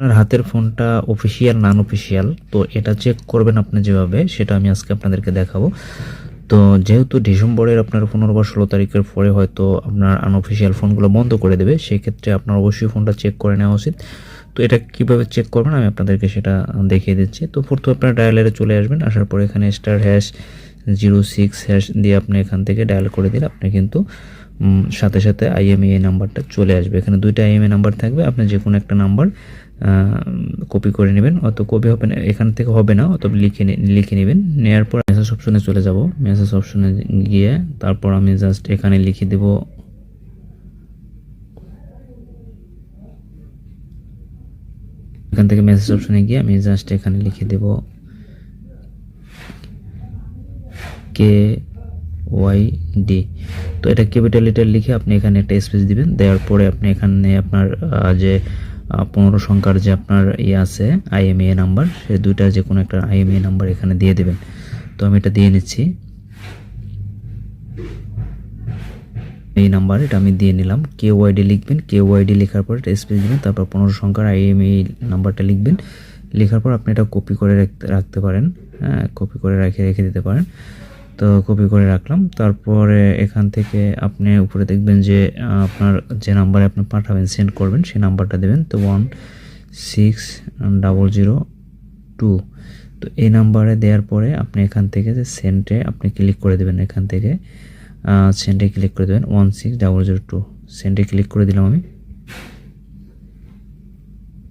আপনার হাতের ফোনটা অফিসিয়াল নন অফিসিয়াল তো এটা চেক করবেন আপনি যেভাবে, সেটা আমি আজকে আপনাদেরকে দেখাবো। তো যেহেতু ডিসেম্বরের আপনার পনেরো বা ষোলো তারিখের পরে হয়তো আপনার আনঅফিসিয়াল ফোনগুলো বন্ধ করে দেবে, সেক্ষেত্রে আপনার অবশ্যই ফোনটা চেক করে নেওয়া উচিত। তো এটা কীভাবে চেক করবেন আমি আপনাদেরকে সেটা দেখিয়ে দিচ্ছি। তো প্রথমে আপনার ডায়ালারে চলে আসবেন, আসার পরে এখানে star hash zero six hash দিয়ে আপনি এখান থেকে ডায়াল করে দিলে আপনি কিন্তু সাথে সাথে আইএমএ নাম্বারটা চলে আসবে। এখানে দুইটা আইএমএ নাম্বার থাকবে, আপনি যে কোনো একটা নাম্বার কপি করে নেবেন, অত কপি হবে না, এখান থেকে হবে না, অত লিখে লিখে নেবেন। নেওয়ার পর মেসেজ অপশনে চলে যাব। মেসেজ অপশনে গিয়ে তারপর আমি জাস্ট এখানে লিখে দেব। এখান থেকে মেসেজ অপশনে গিয়ে আমি জাস্ট এখানে লিখে দেব। কে ওয়াই ডি। তো এটা ক্যাপিটাল লেটার লিখে আপনি এখানে একটা স্পেস দিবেন, দেওয়ার পরে আপনি এখানে আপনার যে পনেরো সংখ্যার যে আপনার ইয়ে আছে আইএমএ নাম্বার সে দুইটা যে কোনো একটা আইএমএ নাম্বার এখানে দিয়ে দেবেন। তো আমি এটা দিয়ে নিচ্ছি। এই নাম্বার এটা আমি দিয়ে নিলাম। কে ওয়াইডি লিখবেন। কে ওয়াইডি লেখার পর এটা স্পেস দিবেন, তারপর পনেরো সংখ্যার আইএমএ নাম্বারটা লিখবেন। লেখার পর আপনি এটা কপি করে রাখতে পারেন। হ্যাঁ কপি করে রেখে রেখে দিতে পারেন। তো কপি করে রাখলাম। তারপরে এখান থেকে আপনি উপরে দেখবেন যে আপনার যে নাম্বারে আপনি পাঠাবেন সেন্ড করবেন, সেই নাম্বারটা দেবেন। তো one six double zero two তো এই নাম্বারে দেওয়ার পরে আপনি এখান থেকে যে সেন্টে আপনি ক্লিক করে দেবেন এখান থেকে সেন্টে ক্লিক করে দেবেন one six double zero two সেন্টে click করে দিলাম আমি।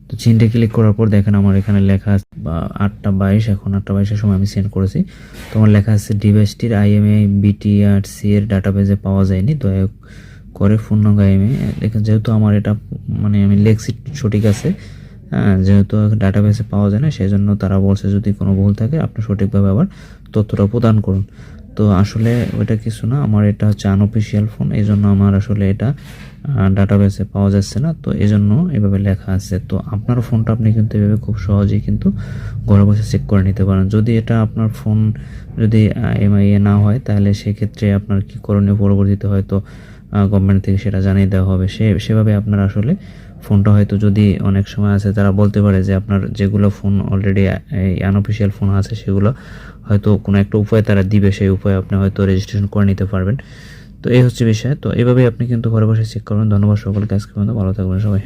তো চিনটে ক্লিক করার পর দেখেন আমার এখানে লেখা আছে আটটা বাইশ, এখন আটটা বাইশের সময় আমি সেন্ড করেছি। তো আমার লেখা আছে, ডিভাইসটির আইএমএ বিটিআরসি এর ডাটাবেজে পাওয়া যায়নি। দয়া করে পূর্ণাঙ্গ আইএমএ দেখেন যেহেতু আমার এটা মানে আমি লেখছি সঠিক আছে হ্যাঁ যেহেতু ডাটাবেসে পাওয়া যায় না সেই জন্য তারা বলছে যদি কোনো ভুল থাকে, আপনি সঠিকভাবে আবার তথ্যটা প্রদান করুন। তো আসলে ওটা কিছু না, আমার এটা হচ্ছে আনঅফিসিয়াল ফোন এই জন্য আমার আসলে এটা ডাটাবেসে পাওয়া যাচ্ছে না, তো এই জন্য এভাবে লেখা আছে। তো আপনার ফোনটা আপনি কিন্তু এভাবে খুব সহজেই কিন্তু ঘরে বসে চেক করে নিতে পারেন। যদি এটা আপনার ফোন যদি এমআইএ না হয়, তাহলে সেক্ষেত্রে আপনার কি করণীয় পরবর্তীতে হয়তো গভর্নমেন্ট থেকে সেটা জানিয়ে দেওয়া হবে। সে, সেভাবে আপনার আসলে ফোনটা হয়তো যদি অনেক সময় আছে, তারা বলতে পারে যে আপনার যেগুলো ফোন অলরেডি আনঅফিসিয়াল ফোন আছে, সেগুলো হয়তো কোনো একটা উপায় তারা দিবে, সেই উপায়ে আপনি হয়তো রেজিস্ট্রেশন করে নিতে পারবেন। তো এই হচ্ছে বিষয়। তো এভাবেই আপনি কিন্তু ঘরে বসে চেক করবেন। ধন্যবাদ সকলকে। আজকে পর্যন্ত ভালো থাকবেন সবাই।